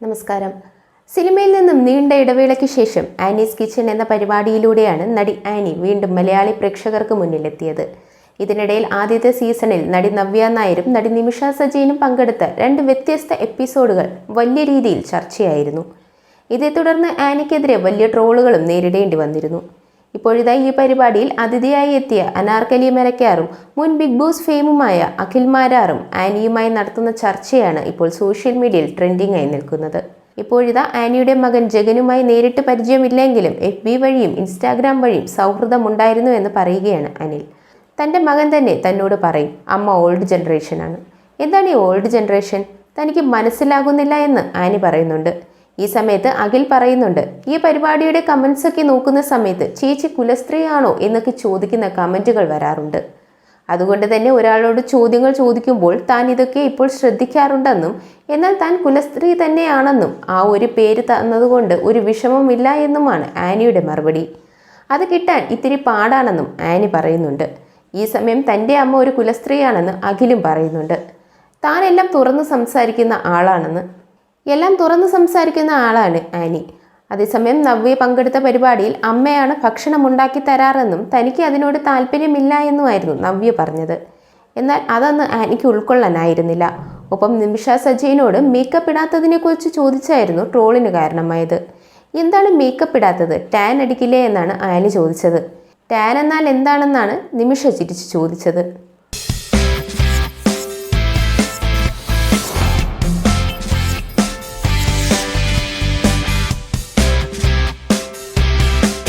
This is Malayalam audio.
നമസ്കാരം. സിനിമയിൽ നിന്നും നീണ്ട ഇടവേളയ്ക്ക് ശേഷം ആനീസ് കിച്ചൺ എന്ന പരിപാടിയിലൂടെയാണ് നടി ആനി വീണ്ടും മലയാളി പ്രേക്ഷകർക്ക് മുന്നിലെത്തിയത്. ഇതിനിടയിൽ ആദ്യത്തെ സീസണിൽ നടി നവ്യ നായരും നടി നിമിഷ സജീനും പങ്കെടുത്ത രണ്ട് വ്യത്യസ്ത എപ്പിസോഡുകൾ വലിയ രീതിയിൽ ചർച്ചയായിരുന്നു. ഇതേ തുടർന്ന് ആനിക്കെതിരെ വലിയ ട്രോളുകളും നേരിടേണ്ടി വന്നിരുന്നു. ഇപ്പോഴിതാ ഈ പരിപാടിയിൽ അതിഥിയായി എത്തിയ അനാർക്കലി മരക്കാറും മുൻ ബിഗ് ബോസ് ഫെയിമുമായ അഖിൽ മാരാറും ആനിയുമായി നടത്തുന്ന ചർച്ചയാണ് ഇപ്പോൾ സോഷ്യൽ മീഡിയയിൽ ട്രെൻഡിംഗ് ആയി നിൽക്കുന്നത്. ഇപ്പോഴിതാ ആനിയുടെ മകൻ ജഗനുമായി നേരിട്ട് പരിചയമില്ലെങ്കിലും എഫ് ബി വഴിയും ഇൻസ്റ്റാഗ്രാം വഴിയും സൗഹൃദമുണ്ടായിരുന്നു എന്ന് പറയുകയാണ് അനിൽ. തന്റെ മകൻ തന്നെ തന്നോട് പറയും അമ്മ ഓൾഡ് ജനറേഷനാണ്. എന്താണ് ഈ ഓൾഡ് ജനറേഷൻ? തനിക്ക് മനസ്സിലാകുന്നില്ല എന്ന് ആനി പറയുന്നുണ്ട്. ഈ സമയത്ത് അഖിൽ പറയുന്നുണ്ട് ഈ പരിപാടിയുടെ കമൻസ് ഒക്കെ നോക്കുന്ന സമയത്ത് ചേച്ചി കുലസ്ത്രീയാണോ എന്നൊക്കെ ചോദിക്കുന്ന കമന്റുകൾ വരാറുണ്ട്. അതുകൊണ്ട് തന്നെ ഒരാളോട് ചോദ്യങ്ങൾ ചോദിക്കുമ്പോൾ താൻ ഇതൊക്കെ ഇപ്പോൾ ശ്രദ്ധിക്കാറുണ്ടെന്നും എന്നാൽ താൻ കുലസ്ത്രീ തന്നെയാണെന്നും ആ ഒരു പേര് തന്നതുകൊണ്ട് ഒരു വിഷമമില്ല എന്നുമാണ് ആനിയുടെ മറുപടി. അത് കിട്ടാൻ ഇത്തിരി പാടാണെന്നും ആനി പറയുന്നുണ്ട്. ഈ സമയം തന്റെ അമ്മ ഒരു കുലസ്ത്രീയാണെന്ന് അഖിലും പറയുന്നുണ്ട്. താനെല്ലാം തുറന്ന് സംസാരിക്കുന്ന ആളാണെന്ന് എല്ലാം തുറന്ന് സംസാരിക്കുന്ന ആളാണ് ആനി. അതേസമയം നവ്യ പങ്കെടുത്ത പരിപാടിയിൽ അമ്മയാണ് ഭക്ഷണം ഉണ്ടാക്കി തരാറെന്നും തനിക്ക് അതിനോട് താല്പര്യമില്ല എന്നുമായിരുന്നു നവ്യ പറഞ്ഞത്. എന്നാൽ അതൊന്ന് ആനിക്ക് ഉൾക്കൊള്ളാനായിരുന്നില്ല. ഒപ്പം നിമിഷ സജീനോട് മേക്കപ്പ് ഇടാത്തതിനെക്കുറിച്ച് ചോദിച്ചായിരുന്നു ട്രോളിന് കാരണമായത്. എന്താണ് മേക്കപ്പ് ഇടാത്തത്? ടാൻ അടിക്കില്ലേ? എന്നാണ് ആനി ചോദിച്ചത്. ടാൻ എന്നാൽ എന്താണെന്നാണ്? നിമിഷ ചിരിച്ച് ചോദിച്ചത്.